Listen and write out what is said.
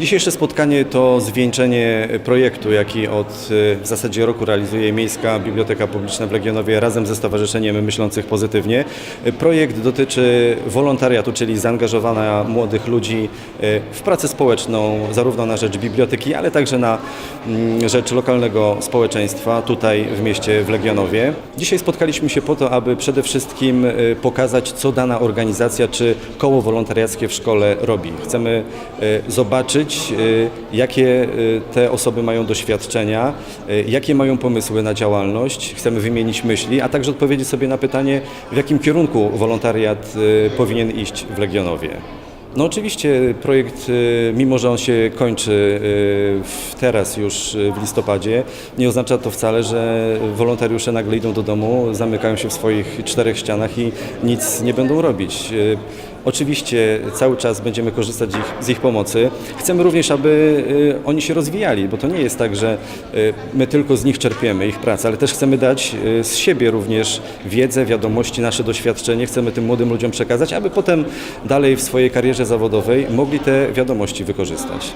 Dzisiejsze spotkanie to zwieńczenie projektu, jaki od e, w zasadzie roku realizuje Miejska Biblioteka Publiczna w Legionowie razem ze Stowarzyszeniem Myślących Pozytywnie. Projekt dotyczy wolontariatu, czyli zaangażowania młodych ludzi e, w pracę społeczną, zarówno na rzecz biblioteki, ale także na mm, rzecz lokalnego społeczeństwa tutaj w mieście w Legionowie. Dzisiaj spotkaliśmy się po to, aby przede wszystkim e, pokazać, co dana organizacja czy koło wolontariackie w szkole robi. Chcemy e, zobaczyć, e, jakie e, te osoby mają doświadczenia, e, jakie mają pomysły na działalność. Chcemy wymienić myśli, a także odpowiedzieć sobie na pytanie, w jakim kierunku wolontariat powinien iść w Legionowie. No oczywiście projekt, mimo że on się kończy teraz już w listopadzie, nie oznacza to wcale, że wolontariusze nagle idą do domu, zamykają się w swoich czterech ścianach i nic nie będą robić. Oczywiście cały czas będziemy korzystać ich, z ich pomocy. Chcemy również, aby e, oni się rozwijali, bo to nie jest tak, że e, my tylko z nich czerpiemy ich pracę, ale też chcemy dać e, z siebie również wiedzę, wiadomości, nasze doświadczenie. Chcemy tym młodym ludziom przekazać, aby potem dalej w swojej karierze zawodowej mogli te wiadomości wykorzystać.